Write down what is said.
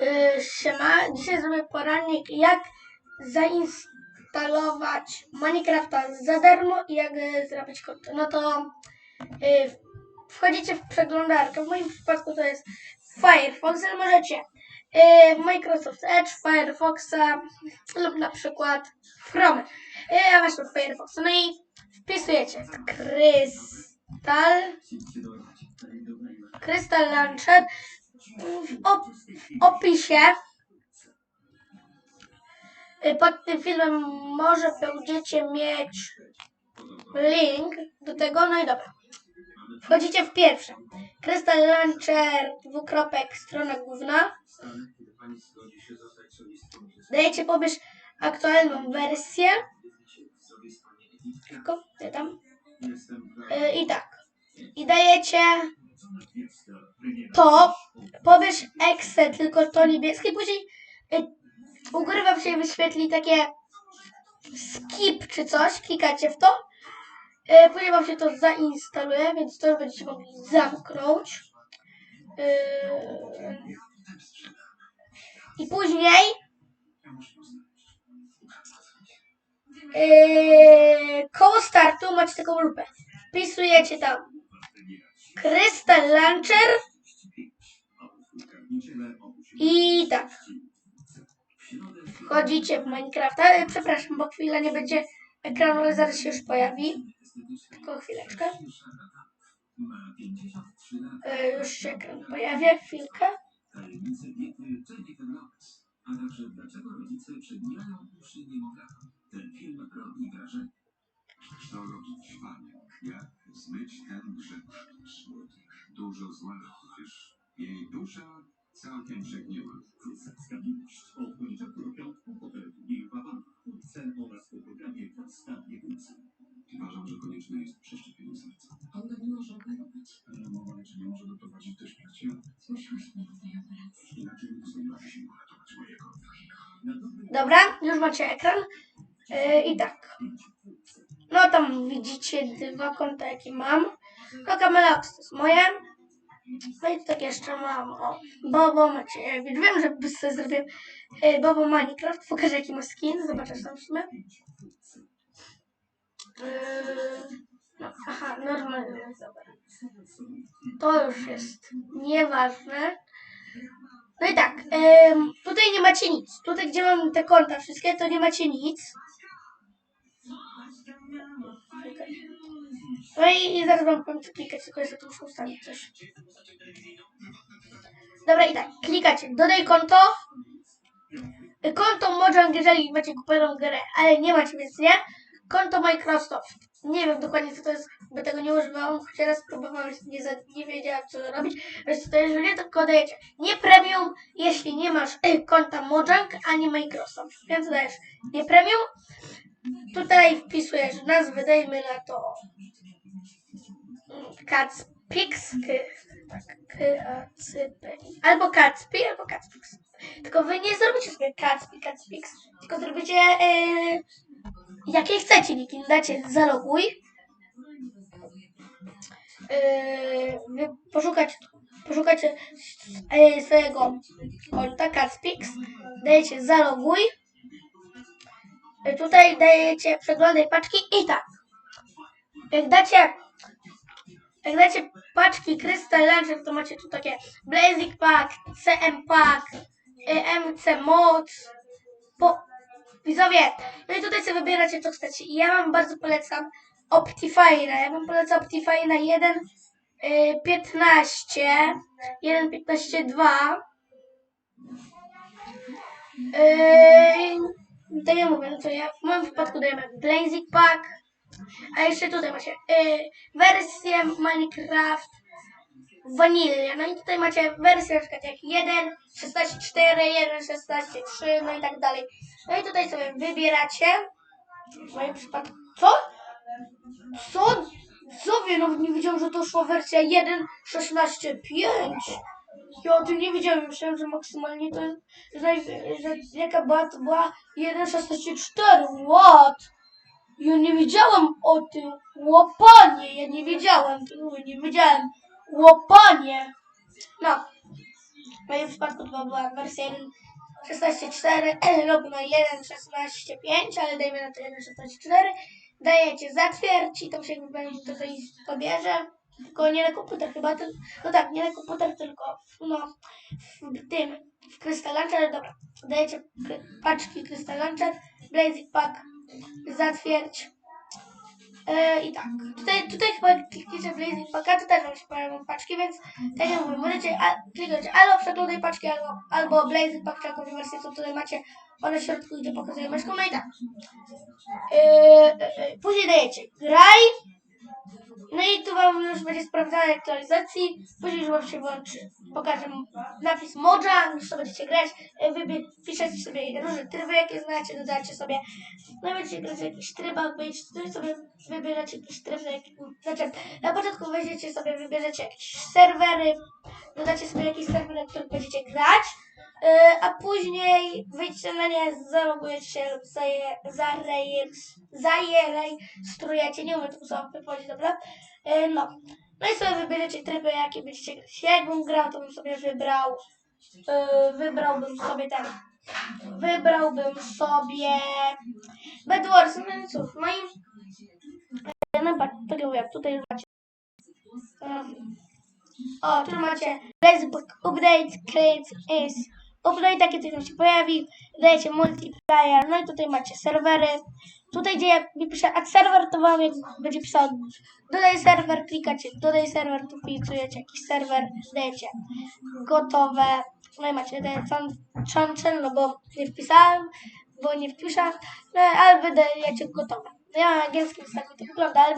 Yy, siema, dzisiaj zrobię poradnik jak zainstalować Minecrafta za darmo i jak y, zrobić konto. No to y, wchodzicie w przeglądarkę, w moim przypadku to jest Firefox, ale możecie y, Microsoft Edge, Firefoxa lub na przykład Chrome. Y, ja właśnie od Firefoxa. No i wpisujecie Crystal Crystal Launcher op opisie y, pod tym filmem może będziecie mieć link do tego, no i dobra. Wchodzicie w pierwsze. Crystal Launcher, dwukropek, strona główna. Dajecie pobierz aktualną wersję. Tylko, gdzie tam? Y, I tak. I dajecie to, pobierz Excel, tylko to niebieskie, później y, u góry wam się wyświetli takie skip czy coś, klikacie w to, y, później wam się to zainstaluje, więc to będziecie mogli zamknąć. Y, I później y, koło startu macie taką lupę. Wpisujecie tam Crystal Launcher i tak. Wchodzicie w Minecrafta. E, Przepraszam, bo chwila nie będzie ekranu, ale zaraz się już pojawi. Tylko chwileczkę. E, Już się ekran pojawia, chwilkę. Tajemnice diety Jennifer Lopez, a także dlaczego rodzice przeginają uszy niemowlaka. Ten film robi wrażenie. Co robić paniek? Jak zmyć ten grzech? Dużo zła całkiem przegniła. Wkrótce stabilność. Od poniedziałku do piątku po telewizji Wawan, wkrótce oraz po programie Podstawnie Wódcy. Uważam, że konieczne jest przeszczepienie serca. Ona nie może operować. Mowa czy nie może doprowadzić do śmierci? Zgłosiłyśmy do tej operacji. Inaczej nie pozwoliłaby się uratować mojego. Dobra, już macie ekran. E, I tak. No tam widzicie dwa konta, jakie mam. No Camelox to jest moje. No i tak jeszcze mam, o, Bobo macie, wiem, że sobie zrobię e, Bobo Minecraft, pokażę jaki ma skin, zobaczysz tam w sumie. Yy, no, aha, normalny, dobra. To już jest nieważne. No i tak, tutaj nie macie nic. Tutaj, gdzie mam te konta wszystkie, to nie macie nic. No i, i zaraz wam powiem, co klikać, tylko jeszcze tu muszę coś. Dobra, i tak, klikacie, dodaj konto. Konto Mojang, jeżeli macie kupioną grę, ale nie macie, więc nie. Konto Microsoft. Nie wiem dokładnie, co to jest, bo tego nie używałam, choć raz próbowałam, nie, nie wiedziałam, co robić. Więc to jeżeli nie, to dajecie nie premium, jeśli nie masz y, konta Mojang, ani Microsoft. Więc dajesz nie premium. Tutaj wpisujesz nazwę, dajmy na to Catspix, k, tak, albo Catspi, albo Catspix. Tylko wy nie zrobicie sobie Catspi, Catspix, tylko zrobicie yy, jakie chcecie niki. Dacie zaloguj. Yy, poszukać, poszukacie yy, swojego konta Catspix, dajecie zaloguj. Tutaj dajecie przeglądaj paczki i tak. Jak dacie jak dacie paczki Crystal Launcher, to macie tu takie Blazing Pack, CM Pack, y, MC Moc, po... Widzowie, no i tutaj sobie wybieracie co chcecie. I ja wam bardzo polecam Optifine'a. Ja wam polecam Optifine'a 1, y, 15, 1, 15, 2. Yy, to ja mówię, no to ja w moim przypadku dajemy Blazing Pack, a jeszcze tutaj macie y, wersję Minecraft Vanilla. No i tutaj macie wersję na przykład jak 1, 16.4, 1, 16.3, no i tak dalej. No i tutaj sobie wybieracie. W moim przypadku. Co? Co? Co wie? Nawet nie wiedziałem, że to szła wersja 1, 16.5. Ja o tym nie wiedziałem, myślałem, że maksymalnie to jest, że, że jaka była, to była 1.16.4. What? Ja nie wiedziałam o tym. Łopanie, ja nie wiedziałam. Ui, Nie wiedziałem. Łopanie. No. w moim przypadku to była wersja 1.16.4 lub no 1.16.5, ale dajmy na to 1.16.4. Dajecie zatwierdź i to się pewnie tutaj pobierze. Tylko nie na komputer chyba, to, no tak, nie na komputer, tylko no, w tym, w Crystal Launcher, dobra. Dajecie paczki Crystal Launcher, Blazing Pack, zatwierdź. E, I tak, tutaj, tutaj chyba klikniecie Blazing Packa, to też wam się pojawią paczki, więc tak jak mówię, możecie a, kliknąć albo przeglądaj paczki, albo, albo Blazing Pack, czy jakąś wersję, co tutaj macie, one w środku, gdzie pokazuję myszką, no i tak. E, e, e, później dajecie graj, no i tu wam już będzie sprawdzane aktualizacji, później już wam się włączy, pokażę napis Moja, już sobie będziecie grać, e, wybie, piszecie sobie różne tryby, jakie znacie, dodacie sobie, no będziecie grać w jakichś trybach, będziecie no sobie wybierzecie jakiś tryb, na znaczy na początku weźmiecie sobie, wybierzecie jakieś serwery, dodacie sobie jakieś serwery, na których będziecie grać, e, a później wyjdźcie na nie, zalogujecie się lub zaje, zarejes- zarejestrujecie, nie umiem tego słowa wypowiedzieć, dobra? E, No. No i sobie wybierzecie tryby, jakie będziecie grać. Ja jakbym grał, to bym sobie wybrał, e, wybrałbym sobie ten, wybrałbym sobie Bedwars, no i cóż, e, no patrz, tak jak mówię, tutaj już macie. O, tu macie Facebook Update, Create is Update, takie coś tam się pojawi, dajecie multiplayer, no i tutaj macie serwery. Tutaj gdzie jak mi pisze add server, to wam jak będzie pisał dodaj serwer, klikacie dodaj serwer, tu wpisujecie jakiś serwer, dajecie gotowe, no i macie ten channel, no bo nie wpisałem, bo nie wpiszę, no ale wydajecie gotowe. No ja mam angielski, więc tak to wygląda, ale